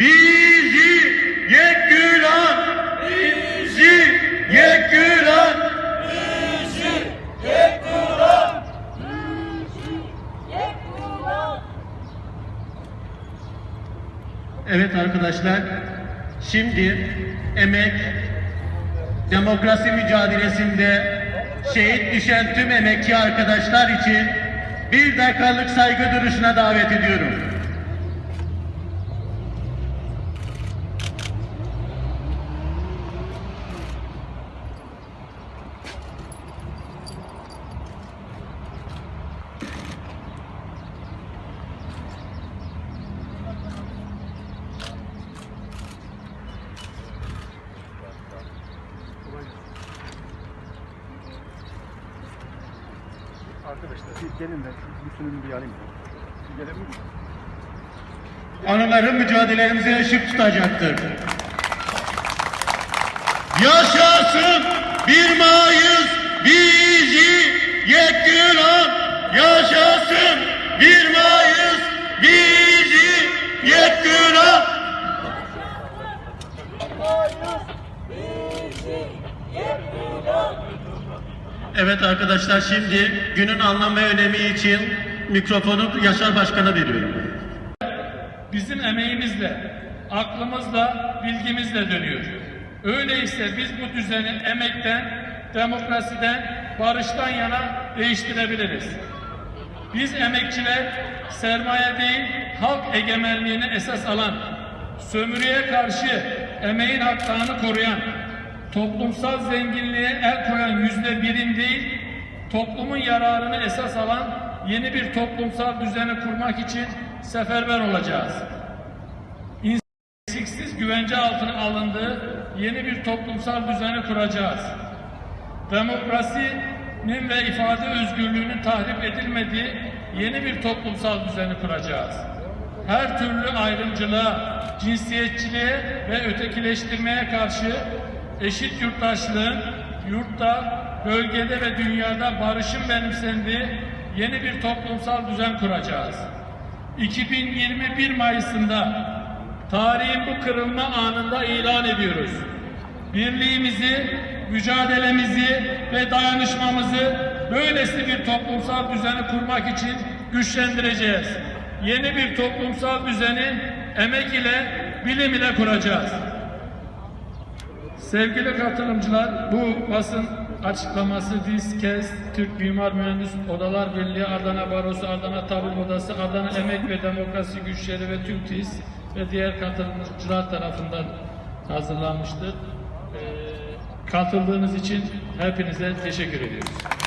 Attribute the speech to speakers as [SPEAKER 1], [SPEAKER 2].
[SPEAKER 1] Bizi yekülan, bizi yekülan, bizi yekülan, bizi yekülan. Evet arkadaşlar, şimdi emek, demokrasi mücadelesinde şehit düşen tüm emekçi arkadaşlar için bir dakikalık saygı duruşuna davet ediyorum.
[SPEAKER 2] Arkadaşlar bir gelin de şu bir alayım. Gelebilir miyim?
[SPEAKER 1] Anıların mücadelemize ışık tutacaktır. Yaşasın 1 Mayıs bizi yektiren Yaşasın 1 Mayıs bizi yektiren Evet arkadaşlar şimdi günün anlam ve önemi için mikrofonu Yaşar Başkan'a veriyorum.
[SPEAKER 3] bizim emeğimizle, aklımızla, bilgimizle dönüyor. Öyleyse biz bu düzeni emekten, demokrasiden, barıştan yana değiştirebiliriz. Biz emekçiler sermaye değil, halk egemenliğini esas alan, sömürüye karşı emeğin haklarını koruyan, toplumsal zenginliğe el koyan yüzde birin değil, toplumun yararını esas alan yeni bir toplumsal düzeni kurmak için seferber olacağız. Eksiksiz güvence altına alındığı yeni bir toplumsal düzeni kuracağız. Demokrasinin ve ifade özgürlüğünün tahrip edilmediği yeni bir toplumsal düzeni kuracağız. Her türlü ayrımcılığa, cinsiyetçiliğe ve ötekileştirmeye karşı eşit yurttaşlığın yurtta, bölgede ve dünyada barışın benimsendiği yeni bir toplumsal düzen kuracağız. 2021 Mayıs'ında tarihin bu kırılma anında ilan ediyoruz. Birliğimizi, mücadelemizi ve dayanışmamızı böylesi bir toplumsal düzeni kurmak için güçlendireceğiz. Yeni bir toplumsal düzeni emek ile, bilim ile kuracağız. Sevgili katılımcılar, bu basın açıklaması DİSKES, Türk Mimar Mühendis Odalar Birliği, Adana Barosu, Adana Tabip Odası, Adana Emek ve Demokrasi Güçleri ve Türk TİS ve diğer katılımcılar tarafından hazırlanmıştır. Ee, katıldığınız için hepinize teşekkür ediyoruz.